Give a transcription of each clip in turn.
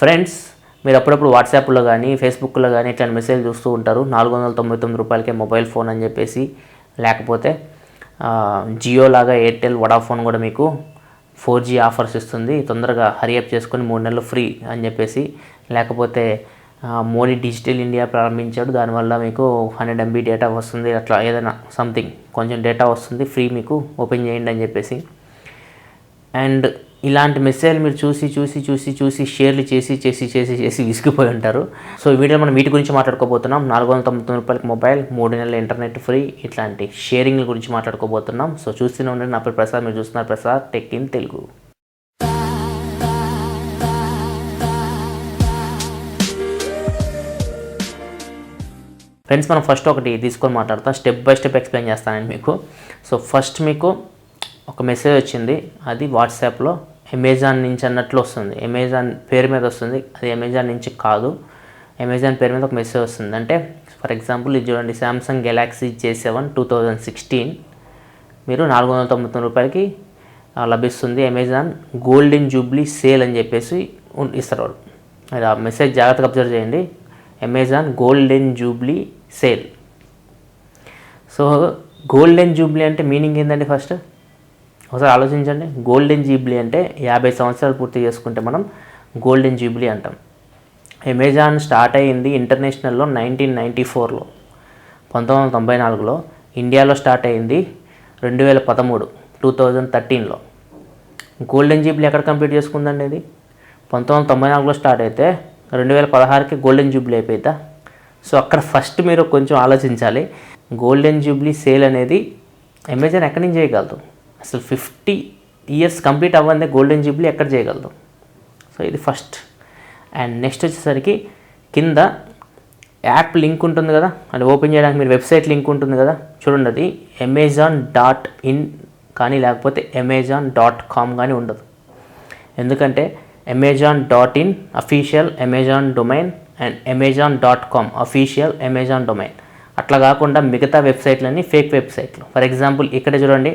Friends మీరు అప్పుడప్పుడు వాట్సాప్లో కానీ ఫేస్బుక్లో కానీ ఇట్లా మెసేజ్ చూస్తూ ఉంటారు. నాలుగు వందల తొంభై తొమ్మిది రూపాయలకే మొబైల్ ఫోన్ అని చెప్పేసి. లేకపోతే జియో లాగా ఎయిర్టెల్ వడాఫోన్ కూడా మీకు ఫోర్ జీ ఆఫర్స్ ఇస్తుంది. తొందరగా హరియప్ చేసుకొని మూడు నెలలు ఫ్రీ అని చెప్పేసి. లేకపోతే మోడీ డిజిటల్ ఇండియా ప్రారంభించాడు. దానివల్ల మీకు హండ్రెడ్ ఎంబీ డేటా వస్తుంది. అట్లా ఏదైనా సంథింగ్ కొంచెం డేటా వస్తుంది. ఫ్రీ మీకు ఓపెన్ చేయండి అని చెప్పేసి. అండ్ ఇలాంటి మెసేజ్ మీరు చూసి చూసి చూసి చూసి షేర్లు చేసి చేసి చేసి చేసి విసిగిపోయి ఉంటారు. సో ఈ వీడియో మనం వీటి గురించి మాట్లాడుకోబోతున్నాం. నాలుగు వందల తొంభై తొమ్మిది రూపాయలకి మొబైల్ మూడు నెలల ఇంటర్నెట్ ఫ్రీ ఇట్లాంటి షేరింగ్ల గురించి మాట్లాడుకోబోతున్నాం. సో చూస్తూనే ఉండండి. నా పేరు ప్రసాద్ మీరు చూస్తున్నారు Prasad tech in Telugu. Friends మనం ఫస్ట్ ఒకటి తీసుకొని మాట్లాడతాం. స్టెప్ బై స్టెప్ ఎక్స్ప్లెయిన్ చేస్తానండి మీకు. సో ఫస్ట్ మీకు ఒక మెసేజ్ వచ్చింది అది వాట్సాప్లో అమెజాన్ నుంచి అన్నట్లు వస్తుంది. అమెజాన్ పేరు మీద వస్తుంది అది అమెజాన్ నుంచి కాదు. అమెజాన్ పేరు మీద ఒక మెసేజ్ వస్తుంది. అంటే ఫర్ ఎగ్జాంపుల్ ఇది చూడండి Samsung Galaxy J seven two thousand sixteen మీరు నాలుగు వందల తొంభై తొమ్మిది రూపాయలకి లభిస్తుంది అమెజాన్ గోల్డెన్ జూబ్లీ సేల్ అని చెప్పేసి ఇస్తారు. వాళ్ళు అది ఆ మెసేజ్ జాగ్రత్తగా అబ్జర్వ్ చేయండి. Amazon golden jubilee sale so golden jubilee అంటే మీనింగ్ ఏంటండి ఫస్ట్ ఒకసారి ఆలోచించండి. గోల్డెన్ జూబ్లీ అంటే యాభై సంవత్సరాలు పూర్తి చేసుకుంటే మనం గోల్డెన్ జూబ్లీ అంటాం. అమెజాన్ స్టార్ట్ అయ్యింది ఇంటర్నేషనల్లో నైన్టీన్ నైంటీ ఫోర్లో పంతొమ్మిది వందల తొంభై నాలుగులో ఇండియాలో స్టార్ట్ అయ్యింది రెండు వేల పదమూడు టూ థౌజండ్ థర్టీన్లో గోల్డెన్ జూబ్లీ ఎక్కడ కంప్లీట్ చేసుకుందండి ఇది? పంతొమ్మిది వందల తొంభై నాలుగులో స్టార్ట్ అయితే రెండు వేల పదహారుకి గోల్డెన్ జూబ్లీ అయిపోయిందా సో అక్కడ ఫస్ట్ మీరు కొంచెం ఆలోచించాలి. గోల్డెన్ జూబ్లీ సేల్ అనేది అమెజాన్ ఎక్కడి నుంచి చేయగలదు? అసలు ఫిఫ్టీ ఇయర్స్ కంప్లీట్ అవ్వందే గోల్డెన్ జూబ్లీ ఎక్కడ చేయగలదు? సో ఇది ఫస్ట్. అండ్ నెక్స్ట్ వచ్చేసరికి కింద యాప్ లింక్ ఉంటుంది కదా? అది ఓపెన్ చేయడానికి మీరు వెబ్సైట్ లింక్ ఉంటుంది కదా? చూడండి అది అమెజాన్ డాట్ ఇన్ కానీ లేకపోతే అమెజాన్ డాట్ కామ్ కానీ ఉండదు. ఎందుకంటే Amazon dot in official Amazon domain and Amazon dot com official Amazon domain అట్లా కాకుండా మిగతా వెబ్సైట్లన్నీ ఫేక్ వెబ్సైట్లు. ఫర్ ఎగ్జాంపుల్ ఇక్కడ చూడండి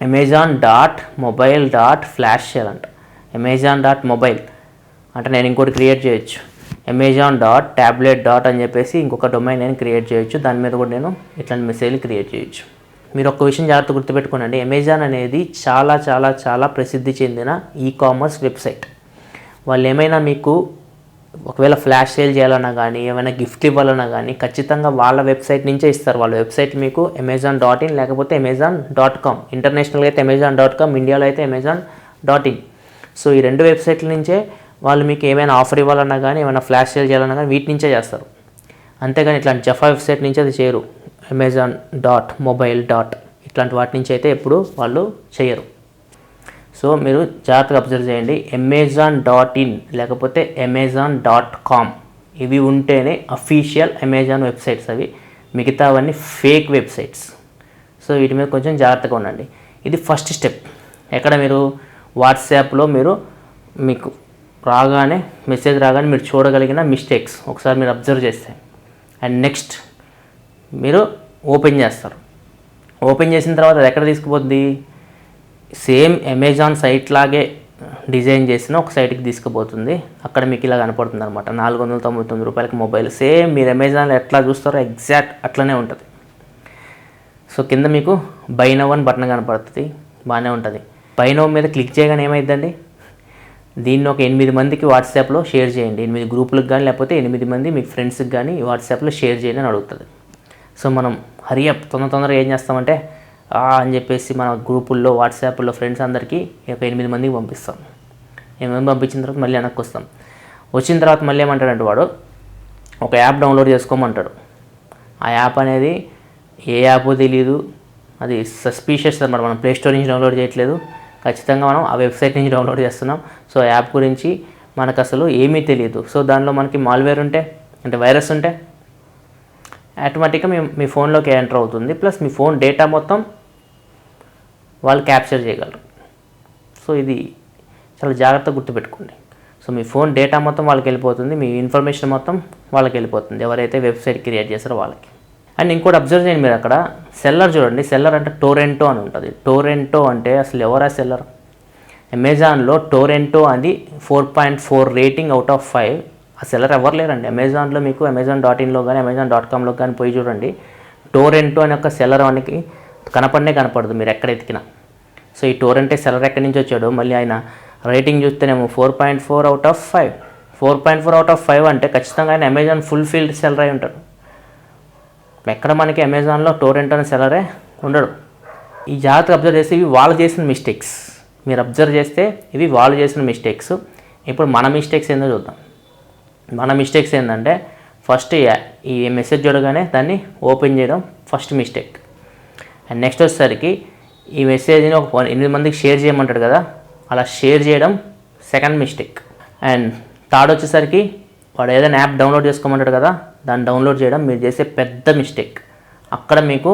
Amazon dot mobile dot flash చేయాలంట అమెజాన్ డాట్ మొబైల్ అంటే నేను ఇంకోటి క్రియేట్ చేయొచ్చు. అమెజాన్ డాట్ ట్యాబ్లెట్ డాట్ అని చెప్పేసి ఇంకొక డొమైన్ నేను క్రియేట్ చేయొచ్చు. దాని మీద కూడా నేను ఇట్లాంటి మెసేజ్లు క్రియేట్ చేయొచ్చు. మీరు ఒక్క విషయం జాగ్రత్త గుర్తుపెట్టుకోనండి. అమెజాన్ అనేది చాలా చాలా చాలా ప్రసిద్ధి చెందిన ఈ కామర్స్ వెబ్సైట్ వాళ్ళు ఏమైనా మీకు ఒకవేళ ఫ్లాష్ సేల్ చేయాలన్నా కానీ ఏమైనా గిఫ్ట్ ఇవ్వాలన్నా కానీ ఖచ్చితంగా వాళ్ళ వెబ్సైట్ నుంచే ఇస్తారు. వాళ్ళ వెబ్సైట్ మీకు అమెజాన్ డాట్ ఇన్ లేకపోతే అమెజాన్ డాట్ కామ్ ఇంటర్నేషనల్గా అయితే అమెజాన్ డాట్ కామ్ ఇండియాలో అయితే అమెజాన్ డాట్ ఇన్ సో ఈ రెండు వెబ్సైట్ల నుంచే వాళ్ళు మీకు ఏమైనా ఆఫర్ ఇవ్వాలన్నా కానీ ఏమైనా ఫ్లాష్ సేల్ చేయాలన్నా కానీ వీటి నుంచే చేస్తారు. అంతేగాని ఇట్లాంటి జఫా వెబ్సైట్ నుంచి అది చేయరు. అమెజాన్ డాట్ మొబైల్ డాట్ ఇట్లాంటి వాటి నుంచి అయితే ఎప్పుడు వాళ్ళు చేయరు. సో మీరు జాగ్రత్తగా అబ్జర్వ్ చేయండి. అమెజాన్ డాట్ ఇన్ లేకపోతే అమెజాన్ డాట్ కామ్ ఇవి ఉంటేనే అఫీషియల్ అమెజాన్ వెబ్సైట్స్ అవి. మిగతావన్నీ ఫేక్ వెబ్సైట్స్ సో వీటి మీద కొంచెం జాగ్రత్తగా ఉండండి. ఇది ఫస్ట్ స్టెప్ ఎక్కడ మీరు వాట్సాప్లో మీరు మీకు రాగానే మెసేజ్ రాగానే మీరు చూడగలిగిన మిస్టేక్స్ ఒకసారి మీరు అబ్జర్వ్ చేస్తే. అండ్ నెక్స్ట్ మీరు ఓపెన్ చేస్తారు. ఓపెన్ చేసిన తర్వాత అది ఎక్కడ తీసుకుపోద్ది? సేమ్ అమెజాన్ సైట్ లాగే డిజైన్ చేసిన ఒక సైట్కి తీసుకుపోతుంది. అక్కడ మీకు ఇలా కనపడుతుంది అనమాట నాలుగు వందల తొంభై తొమ్మిది రూపాయలకి మొబైల్. సేమ్ మీరు అమెజాన్లో ఎట్లా చూస్తారో ఎగ్జాక్ట్ అట్లనే ఉంటుంది. సో కింద మీకు బై నవ్ అని బటన్ కనపడుతుంది. బాగానే ఉంటుంది. బై నవ్ మీద క్లిక్ చేయగానే ఏమైందండి? దీన్ని ఒక ఎనిమిది మందికి వాట్సాప్లో షేర్ చేయండి. ఎనిమిది గ్రూపులకు కానీ లేకపోతే ఎనిమిది మంది మీ ఫ్రెండ్స్కి కానీ వాట్సాప్లో షేర్ చేయండి అని అడుగుతుంది. సో మనం హరియప్ తొందర తొందరగా ఏం చేస్తామంటే అని చెప్పేసి మన గ్రూపుల్లో వాట్సాప్లో ఫ్రెండ్స్ అందరికీ ఒక ఎనిమిది మందికి పంపిస్తాం. ఎనిమిది మంది పంపించిన తర్వాత మళ్ళీ వెనక్కి వస్తాం. వచ్చిన తర్వాత మళ్ళీ ఏమంటాడంటే వాడు ఒక యాప్ డౌన్లోడ్ చేసుకోమంటాడు. ఆ యాప్ అనేది ఏ యాప్ తెలియదు అది సస్పీషియస్ అనమాట మనం ప్లే స్టోర్ నుంచి డౌన్లోడ్ చేయట్లేదు. ఖచ్చితంగా మనం ఆ వెబ్సైట్ నుంచి డౌన్లోడ్ చేస్తున్నాం. సో ఆ యాప్ గురించి మనకు అసలు ఏమీ తెలియదు సో దానిలో మనకి మాల్వేర్ ఉంటే అంటే వైరస్ ఉంటే ఆటోమేటిక్గా మీ మీ ఫోన్లోకి ఎంటర్ అవుతుంది. ప్లస్ మీ ఫోన్ డేటా మొత్తం వాళ్ళు క్యాప్చర్ చేయగలరు. సో ఇది చాలా జాగ్రత్తగా గుర్తుపెట్టుకోండి. సో మీ ఫోన్ డేటా మొత్తం వాళ్ళకి వెళ్ళిపోతుంది మీ ఇన్ఫర్మేషన్ మొత్తం వాళ్ళకి వెళ్ళిపోతుంది ఎవరైతే వెబ్సైట్ క్రియేట్ చేస్తారో వాళ్ళకి. అండ్ ఇంకోటి అబ్జర్వ్ చేయండి మీరు అక్కడ సెల్లర్ చూడండి సెల్లర్ అంటే టోరెంటో అని ఉంటుంది. టోరెంటో అంటే అసలు ఎవరా సెల్లర్? అమెజాన్లో టోరెంటో అది four point four rating out of five. ఆ సెల్లర్ ఎవరు లేరండి? అమెజాన్లో మీకు అమెజాన్ డాట్ ఇన్లో కానీ అమెజాన్ డాట్ కామ్లో కానీ పోయి చూడండి. టోరెంటో అనే ఒక సెల్లర్ మనకి కనపడనే కనపడదు మీరు ఎక్కడ ఎతికినా. సో ఈ టోరెంటే సెలర్ ఎక్కడి నుంచి వచ్చాడో మళ్ళీ ఆయన రేటింగ్ చూస్తేనేమో four point four out of five. Four point four out of five అంటే ఖచ్చితంగా ఆయన అమెజాన్ ఫుల్ ఫీల్డ్ సెలర్ అయి ఉంటాడు. ఎక్కడ మనకి అమెజాన్లో టోరెంట్ అనే సెలరే ఉండడు. ఈ జాగ్రత్తగా అబ్జర్వ్ చేస్తే ఇవి వాళ్ళు చేసిన మిస్టేక్స్. మీరు అబ్జర్వ్ చేస్తే ఇవి వాళ్ళు చేసిన మిస్టేక్స్. ఇప్పుడు మన మిస్టేక్స్ ఏందో చూద్దాం. మన మిస్టేక్స్ ఏంటంటే ఫస్ట్ ఈ మెసేజ్ చూడగానే దాన్ని ఓపెన్ చేయడం ఫస్ట్ మిస్టేక్. అండ్ నెక్స్ట్ వచ్చేసరికి ఈ మెసేజ్ని ఒక ఎనిమిది మందికి షేర్ చేయమంటాడు కదా? అలా షేర్ చేయడం సెకండ్ మిస్టేక్ అండ్ థర్డ్ వచ్చేసరికి వాడు ఏదైనా యాప్ డౌన్లోడ్ చేసుకోమంటాడు కదా? దాన్ని డౌన్లోడ్ చేయడం మీరు చేసే పెద్ద మిస్టేక్ అక్కడ మీకు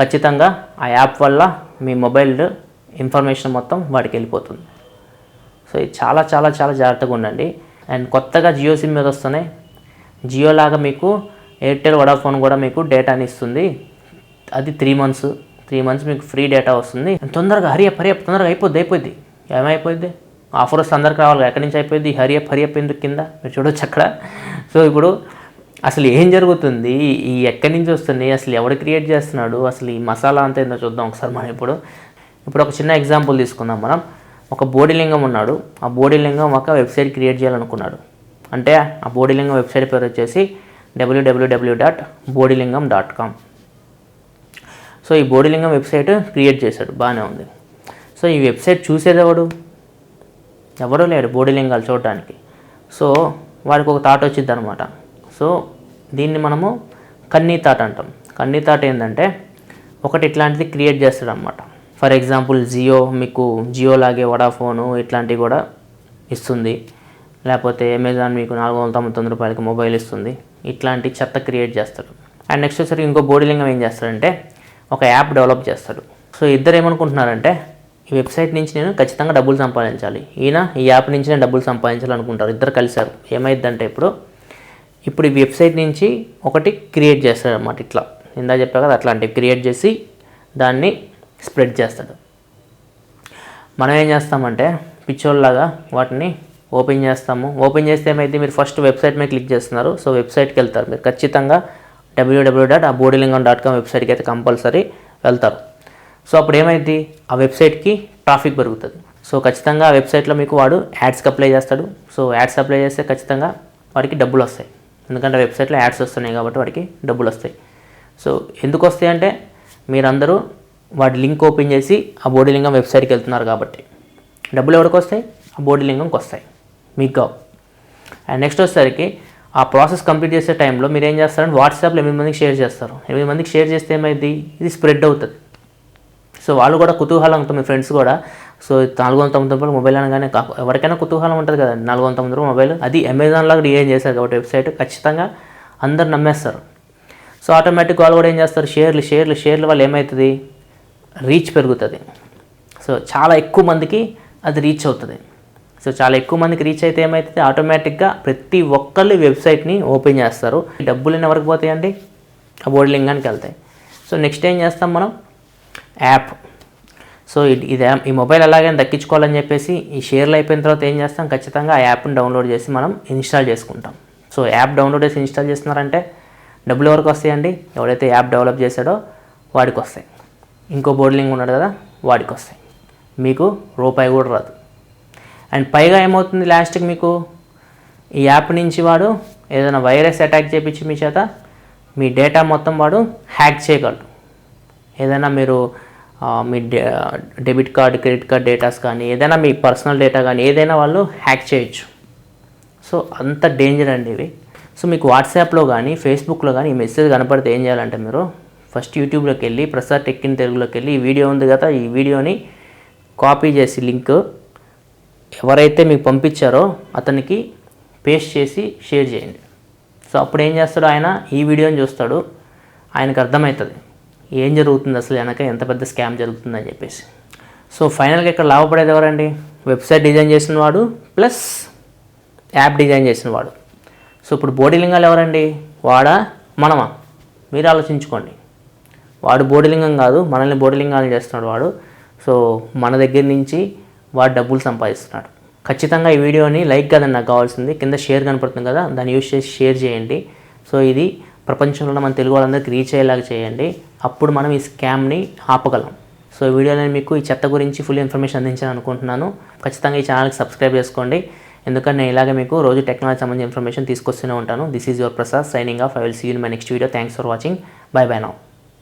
ఖచ్చితంగా ఆ యాప్ వల్ల మీ మొబైల్ ఇన్ఫర్మేషన్ మొత్తం వాడికి వెళ్ళిపోతుంది. సో ఇది చాలా చాలా చాలా జాగ్రత్తగా ఉండండి. అండ్ కొత్తగా జియో సిమ్ మీద వస్తున్నాయి. జియో లాగా మీకు ఎయిర్టెల్ వడాఫోన్ కూడా మీకు డేటాని ఇస్తుంది. అది త్రీ మంత్స్ త్రీ మంత్స్ మీకు ఫ్రీ డేటా వస్తుంది. తొందరగా హరియప్ హరియప్ తొందరగా అయిపోద్ది అయిపోద్ది. ఏమైపోద్ది? ఆఫర్ వస్తే అందరికి రావాలి ఎక్కడి నుంచి అయిపోయింది హరియప్ హరియప్ ఎందుకు కింద? మీరు చూడొచ్చు అక్కడ. సో ఇప్పుడు అసలు ఏం జరుగుతుంది? ఈ ఎక్కడి నుంచి వస్తుంది? అసలు ఎవడు క్రియేట్ చేస్తున్నాడు? అసలు ఈ మసాలా అంతా ఏందో చూద్దాం ఒకసారి మనం ఇప్పుడు. ఇప్పుడు ఒక చిన్న ఎగ్జాంపుల్ తీసుకుందాం మనం. ఒక బోడిలింగం ఉన్నాడు. ఆ బోడిలింగం ఒక వెబ్సైట్ క్రియేట్ చేయాలనుకున్నాడు. అంటే ఆ బోడిలింగం వెబ్సైట్ పేరు వచ్చేసి WWW dot Bodilingam dot com so ఈ బోడిలింగం వెబ్సైట్ క్రియేట్ చేశాడు. బాగానే ఉంది. సో ఈ వెబ్సైట్ చూసేది ఎవడు? ఎవడూ లేడు బోడిలింగాలు చూడటానికి. సో వాడికి ఒక థాట్ వచ్చింది అనమాట సో దీన్ని మనము కన్నీ థాట్ అంటాం. కన్నీ థాట్ ఏంటంటే ఒకటి ఇట్లాంటిది క్రియేట్ చేస్తాడు అనమాట ఫర్ ఎగ్జాంపుల్ జియో మీకు జియో లాగే వడాఫోను ఇట్లాంటివి కూడా ఇస్తుంది. లేకపోతే అమెజాన్ మీకు నాలుగు వందల తొంభై తొమ్మిది రూపాయలకి మొబైల్ ఇస్తుంది. ఇట్లాంటి చెత్త క్రియేట్ చేస్తాడు. అండ్ నెక్స్ట్ వచ్చేసరికి ఇంకో బోడిలింగం ఏం చేస్తాడంటే ఒక యాప్ డెవలప్ చేస్తాడు. సో ఇద్దరు ఏమనుకుంటున్నారంటే ఈ వెబ్సైట్ నుంచి నేను ఖచ్చితంగా డబ్బులు సంపాదించాలి. ఈయన ఈ యాప్ నుంచి నేను డబ్బులు సంపాదించాలనుకుంటారు. ఇద్దరు కలిశారు. ఏమైందంటే ఇప్పుడు ఇప్పుడు ఈ వెబ్సైట్ నుంచి ఒకటి క్రియేట్ చేస్తాడు అనమాట ఇట్లా. ఇందా చెప్పా కదా అట్లాంటివి క్రియేట్ చేసి దాన్ని స్ప్రెడ్ చేస్తాడు. మనం ఏం చేస్తామంటే పిచ్చోళ్ళలాగా వాటిని ఓపెన్ చేస్తాము. ఓపెన్ చేస్తే ఏమైతే మీరు ఫస్ట్ వెబ్సైట్ మీద క్లిక్ చేస్తున్నారు. సో వెబ్సైట్కి వెళ్తారు. మీరు ఖచ్చితంగా డబ్ల్యూడబ్ల్యూ డాట్ ఆ బోడీలింగం డాట్ కామ్ వెబ్సైట్కి అయితే కంపల్సరీ వెళ్తారు. సో అప్పుడు ఏమైంది ఆ వెబ్సైట్కి ట్రాఫిక్ పెరుగుతుంది. సో ఖచ్చితంగా ఆ వెబ్సైట్లో మీకు వాడు యాడ్స్కి అప్లై చేస్తాడు. సో యాడ్స్ అప్లై చేస్తే ఖచ్చితంగా వాడికి డబ్బులు వస్తాయి. ఎందుకంటే వెబ్సైట్లో యాడ్స్ వస్తున్నాయి కాబట్టి వాడికి డబ్బులు వస్తాయి. సో ఎందుకు వస్తాయి అంటే మీరందరూ వాడి లింక్ ఓపెన్ చేసి ఆ బోడీ లింగం వెబ్సైట్కి వెళ్తున్నారు కాబట్టి. డబ్బులు ఎవరికి వస్తాయి? ఆ బోడీ లింగంకి వస్తాయి. మీకు కావు. అండ్ నెక్స్ట్ వచ్చేసరికి ఆ ప్రాసెస్ కంప్లీట్ చేసే టైంలో మీరు ఏం చేస్తారంటే వాట్సాప్లో ఎనిమిది మందికి షేర్ చేస్తారు. ఎనిమిది మందికి షేర్ చేస్తే ఏమైంది ఇది స్ప్రెడ్ అవుతుంది. సో వాళ్ళు కూడా కుతూహలం ఉంటుంది మీ ఫ్రెండ్స్ కూడా. సో నాలుగు వందల తొమ్మిది రూపాయలు మొబైల్ అనగానే ఎవరికైనా కుతూహలం ఉంటుంది కదా నాలుగు వందల తొమ్మిది రూపాయలు మొబైల్. అది అమెజాన్ లాగా డిజైన్ చేశారు కాబట్టి వెబ్సైట్ ఖచ్చితంగా అందరు నమ్మేస్తారు. సో ఆటోమేటిక్ వాళ్ళు కూడా ఏం చేస్తారు? షేర్లు షేర్లు షేర్లు వల్ల ఏమవుతుంది రీచ్ పెరుగుతుంది. సో చాలా ఎక్కువ మందికి అది రీచ్ అవుతుంది. సో చాలా ఎక్కువ మందికి రీచ్ అయితే ఏమైతుంది? ఆటోమేటిక్గా ప్రతి ఒక్కళ్ళు వెబ్సైట్ని ఓపెన్ చేస్తారు. డబ్బులు ఎవరికి పోతాయండి? ఆ బోర్డు లింగానికి వెళ్తాయి. సో నెక్స్ట్ ఏం చేస్తాం మనం? యాప్ సో ఇది ఇది ఈ మొబైల్ ఎలాగైనా దక్కించుకోవాలని చెప్పేసి ఈ షేర్లు అయిపోయిన తర్వాత ఏం చేస్తాం? ఖచ్చితంగా ఆ యాప్ని డౌన్లోడ్ చేసి మనం ఇన్స్టాల్ చేసుకుంటాం. సో యాప్ డౌన్లోడ్ చేసి ఇన్స్టాల్ చేస్తున్నారంటే డబ్బులు ఎవరికి వస్తాయండి? ఎవడైతే యాప్ డెవలప్ చేశాడో వాడికి వస్తాయి. ఇంకో బోర్డు లింక్ ఉన్నాడు కదా వాడికి వస్తాయి. మీకు రూపాయి కూడా రాదు. అండ్ పైగా ఏమవుతుంది లాస్ట్కి మీకు? ఈ యాప్ నుంచి వాడు ఏదైనా వైరస్ అటాక్ చేపించి మీ చేత మీ డేటా మొత్తం వాడు హ్యాక్ చేయగలడు. ఏదైనా మీరు మీ day debit card credit card datas కానీ ఏదైనా మీ పర్సనల్ డేటా కానీ ఏదైనా వాళ్ళు హ్యాక్ చేయొచ్చు. సో అంత డేంజర్ అండి ఇవి. సో మీకు వాట్సాప్లో కానీ ఫేస్బుక్లో కానీ ఈ మెసేజ్ కనపడితే ఏం చేయాలంటే మీరు ఫస్ట్ యూట్యూబ్లోకి వెళ్ళి ప్రసాద్ టెక్ ఇన్ తెలుగులోకి వెళ్ళి ఈ వీడియో ఉంది కదా ఈ వీడియోని కాపీ చేసి లింక్ ఎవరైతే మీకు పంపించారో అతనికి పేస్ట్ చేసి షేర్ చేయండి. సో అప్పుడు ఏం చేస్తాడు ఆయన? ఈ వీడియోని చూస్తాడు. ఆయనకు అర్థమవుతుంది. ఏం జరుగుతుంది అసలు వెనక? ఎంత పెద్ద స్కామ్ జరుగుతుందని చెప్పేసి. సో ఫైనల్గా ఇక్కడ లాభపడేది ఎవరండి? వెబ్సైట్ డిజైన్ చేసిన వాడు ప్లస్ యాప్ డిజైన్ చేసిన వాడు సో ఇప్పుడు బోడిలింగాలు ఎవరండి? వాడా? మనమా? మీరు ఆలోచించుకోండి. వాడు బోడిలింగం కాదు మనల్ని బోడిలింగాలు చేస్తున్నాడు వాడు. సో మన దగ్గర నుంచి వాడు డబ్బులు సంపాదిస్తున్నాడు. ఖచ్చితంగా ఈ వీడియోని లైక్ కదండి నాకు కావాల్సింది. కింద షేర్ కనపడుతుంది కదా దాన్ని యూజ్ చేసి షేర్ చేయండి. సో ఇది ప్రపంచంలో మన తెలుగు వాళ్ళందరికీ రీచ్ అయ్యేలాగా చేయండి. అప్పుడు మనం ఈ స్కామ్ని ఆపగలం. సో ఈ వీడియోలో నేను మీకు ఈ చెత్త గురించి ఫుల్ ఇన్ఫర్మేషన్ అందించాను అనుకుంటున్నాను. ఖచ్చితంగా ఈ ఛానల్కి సబ్స్క్రైబ్ చేసుకోండి. ఎందుకంటే నేను ఇలాగే మీకు రోజు టెక్నాలజీ సంబంధించిన ఇన్ఫర్మేషన్ తీసుకొస్తూనే ఉంటాను. This is your Prasad signing off I will see you in my next video thanks for watching bye bye now